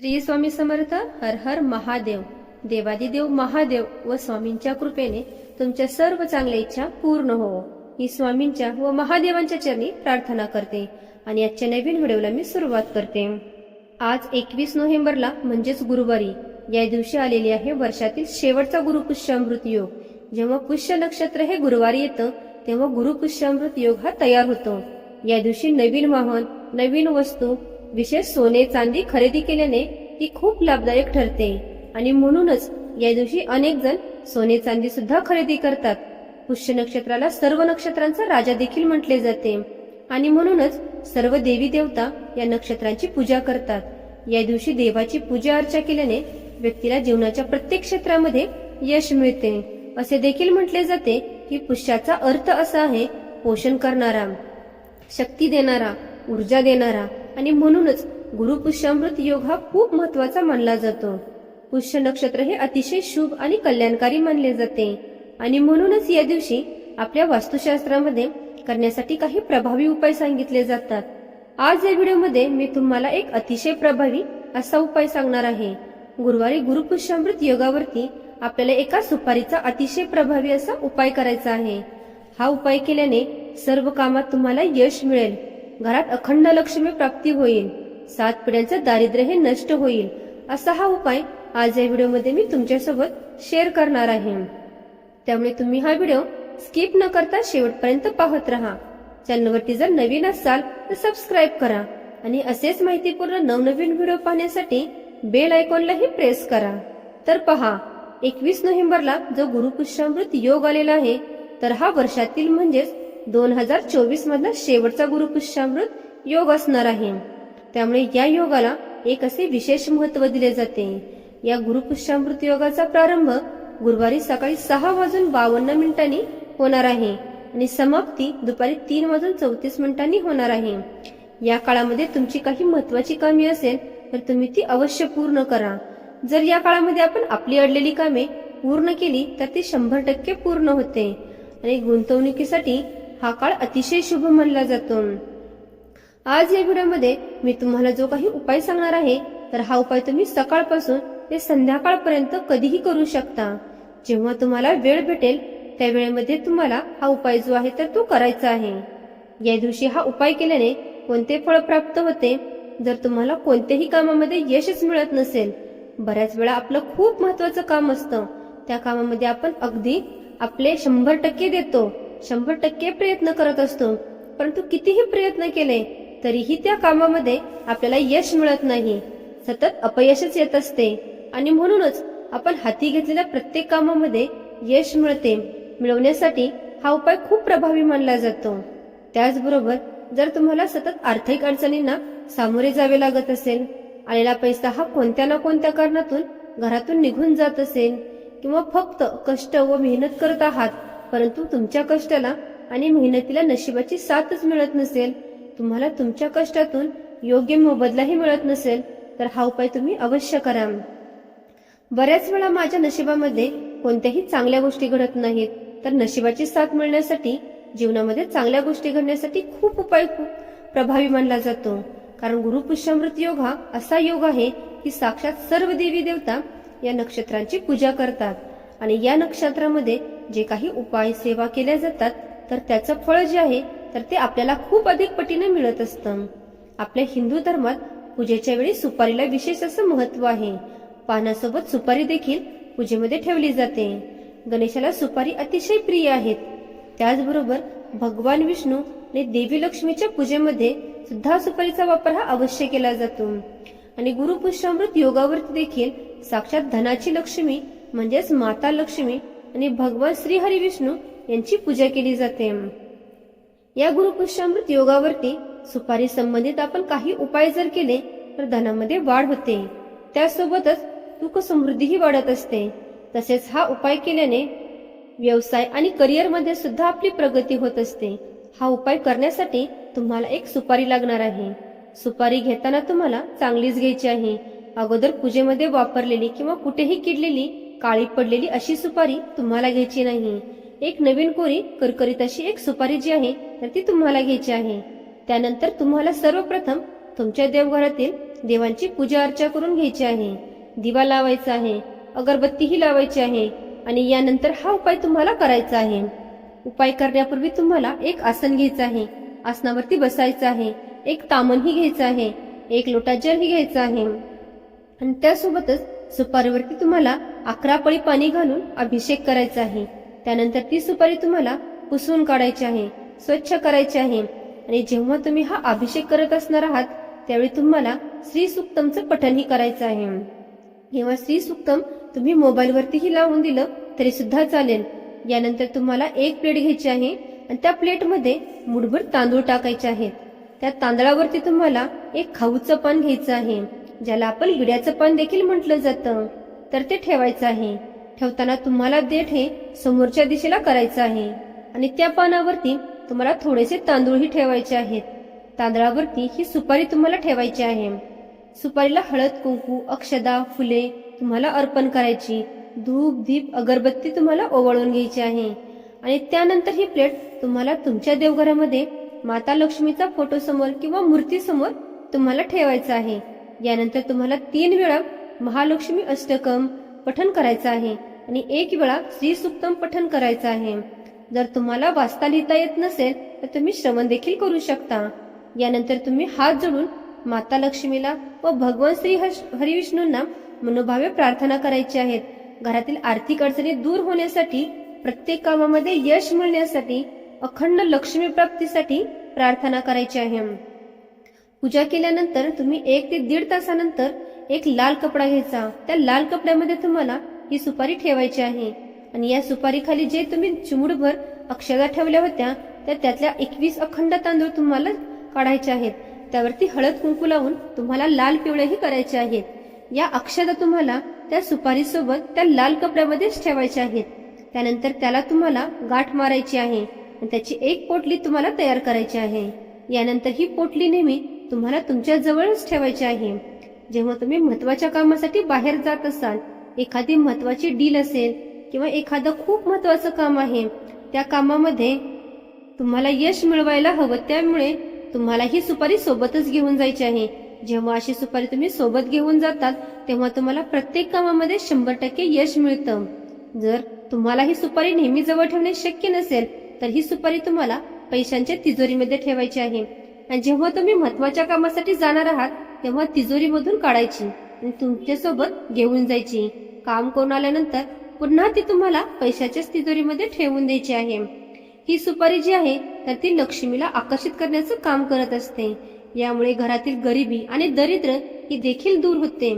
श्री स्वामी समर्थ हर हर महादेव. देवादिदेव महादेव व स्वामींच्या कृपेने तुमच्या सर्व चांगल्या इच्छा पूर्ण हो. ही स्वामींच्या व महादेवांच्या चरणी प्रार्थना करते आणि आजच्या नवीन व्हिडिओला मी सुरुवात करते. आज एकवीस नोव्हेंबरला म्हणजेच गुरुवारी या दिवशी आलेली आहे वर्षातील शेवटचा गुरुपुष्यामृत योग. जेव्हा पुष्य नक्षत्र हे गुरुवारी येतं तेव्हा गुरुपुष्यामृत योग हा तयार होतो. या दिवशी नवीन वाहन नवीन वस्तू विशेष सोने चांदी खरेदी केल्याने ती खूप लाभदायक ठरते. आणि म्हणूनच या दिवशी अनेक जण सोने चांदी सुद्धा खरेदी करतात. पुष्य नक्षत्राला सर्व नक्षत्रांचा राजा देखील म्हटले जाते. आणि म्हणूनच सर्व देवी देवता या नक्षत्रांची पूजा करतात. या दिवशी देवाची पूजा अर्चा केल्याने व्यक्तीला जीवनाच्या प्रत्येक क्षेत्रामध्ये यश मिळते. असे देखील म्हटले जाते की पुष्याचा अर्थ असा आहे पोषण करणारा शक्ती देणारा ऊर्जा देणारा आणि म्हणूनच गुरुपुष्यामृत योग हा खूप महत्त्वाचा मानला जातो. पुष्य नक्षत्र हे अतिशय शुभ आणि कल्याणकारी मानले जाते. आणि म्हणूनच या दिवशी आपल्या वास्तुशास्त्रामध्ये करण्यासाठी काही प्रभावी उपाय सांगितले जातात. आज या व्हिडिओमध्ये मी तुम्हाला एक अतिशय प्रभावी असा उपाय सांगणार आहे. गुरुवारी गुरुपुष्यामृत योगावरती आपल्याला एका सुपारीचा अतिशय प्रभावी असा उपाय करायचा आहे. हा उपाय केल्याने सर्व कामात तुम्हाला यश मिळेल. घरात अखंड लक्ष्मी प्राप्ती होईल. सात पिढ्यांचं दारिद्र्य हे नष्ट होईल. असा हा उपाय आज या व्हिडिओमध्ये मी तुमच्यासोबत शेअर करणार आहे. त्यामुळे तुम्ही हा व्हिडिओ स्किप न करता शेवटपर्यंत पाहत राहा. चॅनलवरती जर नवीन असाल तर सबस्क्राईब करा आणि असेच माहितीपूर्ण नवनवीन व्हिडिओ पाहण्यासाठी बेल आयकॉनलाही प्रेस करा. तर पहा एकवीस नोव्हेंबरला जो गुरुपुष्यामृत योग आलेला आहे तर हा वर्षातील म्हणजेच दोन हजार चोवीस मधला शेवटचा गुरुपुष्यामृत योग असणार आहे. त्यामुळे या योगाला एक असे विशेष महत्त्व दिले जाते. या गुरुपुष्यामृत योगाचा प्रारंभ गुरुवारी सकाळी सहा वाजून बावन्न मिनिटांनी होणार आहे आणि समाप्ती दुपारी तीन वाजून चौतीस मिनिटांनी होणार आहे. या काळामध्ये तुमची काही महत्वाची कामे असेल तर तुम्ही ती अवश्य पूर्ण करा. जर या काळामध्ये आपण आपली अडलेली कामे पूर्ण केली तर ती शंभर टक्के पूर्ण होते. आणि गुंतवणुकीसाठी हा काळ अतिशय शुभ मानला जातो. आज या व्हिडिओमध्ये मी तुम्हाला जो काही उपाय सांगणार आहे तर हा उपाय तुम्ही सकाळपासून ते संध्याकाळपर्यंत कधीही करू शकता. जेव्हा तुम्हाला वेळ भेटेल त्या वेळेमध्ये तुम्हाला हा उपाय जो आहे तर तो करायचा आहे. या दिवशी हा उपाय केल्याने कोणते फळ प्राप्त होते? जर तुम्हाला कोणत्याही कामामध्ये यशच मिळत नसेल बऱ्याच वेळा आपलं खूप महत्वाचं काम असतं. त्या कामामध्ये आपण अगदी आपले शंभर टक्के देतो. शंभर टक्के प्रयत्न करत असतो. परंतु कितीही प्रयत्न केले तरीही त्या कामामध्ये आपल्याला यश मिळत नाही. सतत अपयशच येत असते. आणि म्हणूनच आपण हाती घेतलेल्या प्रत्येक कामामध्ये यश मिळते. मिळवण्यासाठी हा उपाय खूप प्रभावी मानला जातो. त्याचबरोबर जर तुम्हाला सतत आर्थिक अडचणींना सामोरे जावे लागत असेल आलेला पैसा हा कोणत्या ना कोणत्या कारणातून घरातून निघून जात असेल किंवा फक्त कष्ट व मेहनत करत आहात परंतु तुमच्या कष्टाला आणि मेहनतीला नशिबाची साथच मिळत नसेल तुम्हाला तुमच्या कष्टातून योग्य मोबदलाही मिळत नसेल तर हा उपाय तुम्ही अवश्य करा. बऱ्याच वेळा माझ्या नशिबामध्ये कोणत्याही चांगल्या गोष्टी घडत नाहीत तर नशिबाची साथ मिळण्यासाठी जीवनामध्ये चांगल्या गोष्टी घडण्यासाठी खूप उपाय खूप प्रभावी मानला जातो. कारण गुरुपुष्यामृत योग हा असा योग आहे की साक्षात सर्व देवी देवता या नक्षत्रांची पूजा करतात. आणि या नक्षत्रामध्ये जे काही उपाय सेवा केल्या जातात तर त्याचं फळ जे आहे तर ते आपल्याला खूप अधिक पटीने मिळत असतं. आपल्या हिंदू धर्मात पूजेच्या वेळी सुपारीला विशेष असं महत्त्व आहे. पानासोबत सुपारी देखील पूजेमध्ये ठेवली जाते. गणेशाला सुपारी अतिशय प्रिय आहेत. त्याचबरोबर भगवान विष्णू आणि देवी लक्ष्मीच्या पूजेमध्ये सुद्धा सुपारीचा वापर हा अवश्य केला जातो. आणि गुरुपुष्यामृत योगावरती देखील साक्षात धनाची लक्ष्मी म्हणजेच माता लक्ष्मी आणि भगवान श्री हरी विष्णू यांची पूजा केली जाते. या गुरुपुष्यामृत योगावरती सुपारी संबंधित आपण काही उपाय जर केले तर धनामध्ये वाढ होते. त्यासोबतच सुख समृद्धीही वाढत असते. तसेच हा उपाय केल्याने व्यवसाय आणि करिअरमध्ये सुद्धा आपली प्रगती होत असते. हा उपाय करण्यासाठी तुम्हाला एक सुपारी लागणार आहे. सुपारी घेताना तुम्हाला चांगलीच घ्यायची आहे. अगोदर पूजेमध्ये वापरलेली किंवा कुठेही किडलेली काळी पडलेली अशी सुपारी तुम्हाला घ्यायची नाही. एक नवीन कोरी करकरीत अशी एक सुपारी जी आहे तर ती तुम्हाला घ्यायची आहे. त्यानंतर तुम्हाला सर्वप्रथम तुमच्या देवघरातील देवांची पूजा अर्चा करून घ्यायची आहे. दिवा लावायचा आहे अगरबत्तीही लावायची आहे आणि यानंतर हा उपाय तुम्हाला करायचा आहे. उपाय करण्यापूर्वी तुम्हाला एक आसन घ्यायचं आहे आसनावरती बसायचं आहे एक तामणही घ्यायचं आहे एक लोटा जलही घ्यायचं आहे. आणि त्यासोबतच सुपारीवरती तुम्हाला अकरा पळी पाणी घालून अभिषेक करायचा आहे. त्यानंतर ती सुपारी तुम्हाला पुसून काढायची आहे स्वच्छ करायची आहे. आणि जेव्हा तुम्ही हा अभिषेक करत असणार आहात त्यावेळी तुम्हाला श्री सुक्तमचं पठणही करायचं आहे. जेव्हा श्री सुक्तम तुम्ही मोबाईलवरतीही लावून दिलं तरी सुद्धा चालेल. यानंतर तुम्हाला एक प्लेट घ्यायची आहे आणि त्या प्लेटमध्ये मुठभर तांदूळ टाकायचे आहेत. त्या तांदळावरती तुम्हाला एक खाऊचं पान घ्यायचं आहे ज्याला आपण विड्याचं पान देखील म्हटलं जातं. तर ते ठेवायचं आहे. ठेवताना तुम्हाला देठ हे समोरच्या दिशेला करायचं आहे. आणि त्या पानावरती तुम्हाला थोडेसे तांदूळही ठेवायचे आहेत. तांदळावरती ही सुपारी तुम्हाला ठेवायची आहे. सुपारीला हळद कुंकू अक्षदा फुले तुम्हाला अर्पण करायची. धूप दीप अगरबत्ती तुम्हाला ओवाळून घ्यायची आहे. आणि त्यानंतर ही प्लेट तुम्हाला तुमच्या देवघरामध्ये माता लक्ष्मीचा फोटो समोर किंवा मूर्ती समोर तुम्हाला ठेवायचा आहे. यानंतर तुम्हाला तीन वेळा महालक्ष्मी अष्टकम पठन करायचं आहे आणि एक वेळा श्री सुक्तम पठन करायचं आहे. जर तुम्हाला वाचता लिहिता येत नसेल तर तुम्ही श्रवण देखील करू शकता. यानंतर तुम्ही हात जोडून माता लक्ष्मीला व भगवान श्री हरिविष्णूंना मनोभावे प्रार्थना करायची आहेत. घरातील आर्थिक अडचणी दूर होण्यासाठी प्रत्येक कामामध्ये यश मिळण्यासाठी अखंड लक्ष्मी प्राप्तीसाठी प्रार्थना करायची आहे. पूजा केल्यानंतर तुम्ही एक ते दीड तासानंतर एक लाल कपडा घ्यायचा. त्या लाल कपड्यामध्ये तुम्हाला ही सुपारी ठेवायची आहे. आणि या सुपारीखाली जे तुम्ही चिमुडभर अक्षदा ठेवल्या होत्या त्या त्यातल्या एकवीस अखंड तांदूळ तुम्हाला काढायचे आहेत. त्यावरती हळद कुंकू लावून तुम्हाला लाल पिवळेही करायचे आहेत. या अक्षदा तुम्हाला त्या सुपारीसोबत त्या लाल कपड्यामध्येच ठेवायच्या आहेत. त्यानंतर त्याला तुम्हाला गाठ मारायची आहे आणि त्याची एक पोटली तुम्हाला तयार करायची आहे. यानंतर ही पोटली नेहमी तुम्हाला तुमच्या जवळच ठेवायची आहे. जेव्हा तुम्ही महत्त्वाच्या कामासाठी बाहेर जात असाल एखादी महत्वाची डील असेल किंवा एखादं खूप महत्वाचं काम आहे त्या कामामध्ये तुम्हाला यश मिळवायला हवं. त्यामुळे तुम्हाला ही सुपारी सोबतच घेऊन जायची आहे. जेव्हा अशी सुपारी तुम्ही सोबत घेऊन जातात तेव्हा तुम्हाला प्रत्येक कामामध्ये शंभर टक्के यश मिळतं. जर तुम्हाला ही सुपारी नेहमी जवळ ठेवणे शक्य नसेल तर ही सुपारी तुम्हाला पैशांच्या तिजोरीमध्ये ठेवायची आहे. आणि जेव्हा तुम्ही महत्त्वाच्या कामासाठी जाणार आहात तेव्हा तिजोरीमधून काढायची आणि तुमच्यासोबत घेऊन जायची. काम करून आल्यानंतर पुन्हा ती तुम्हाला पैशाच्याच तिजोरीमध्ये ठेवून द्यायची आहे. ही सुपारी जी आहे तर ती लक्ष्मीला आकर्षित करण्याचं काम करत असते. यामुळे घरातील गरिबी आणि दरिद्र ही देखील दूर होते.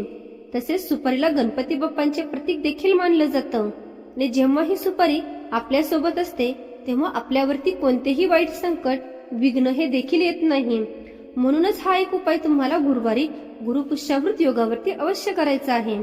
तसेच सुपारीला गणपती बाप्पांचे प्रतीक देखील मानलं जातं. आणि जेव्हा ही सुपारी आपल्यासोबत असते तेव्हा आपल्यावरती कोणतेही वाईट संकट विघ्न हे देखील येत नाही. म्हणूनच हा एक उपाय तुम्हाला गुरुवारी गुरुपुष्यावृत योगावरती अवश्य करायचा आहे.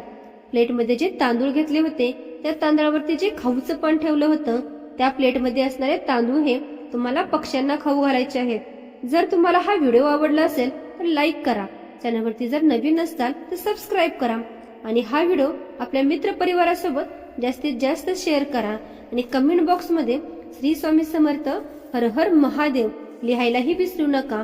प्लेटमध्ये जे तांदूळ घेतले होते त्या तांदळावरती जे खाऊचं पण ठेवलं होतं त्या प्लेटमध्ये असणारे तांदूळ हे तुम्हाला पक्ष्यांना खाऊ घालायचे आहेत. जर तुम्हाला हा व्हिडिओ आवडला असेल तर लाईक करा. चॅनलवरती जर नवीन नसताल तर सबस्क्राईब करा. आणि हा व्हिडिओ आपल्या मित्र परिवारासोबत जास्तीत जास्त शेअर करा. आणि कमेंट बॉक्समध्ये श्री स्वामी समर्थ हर हर महादेव लिहायलाही विसरू नका.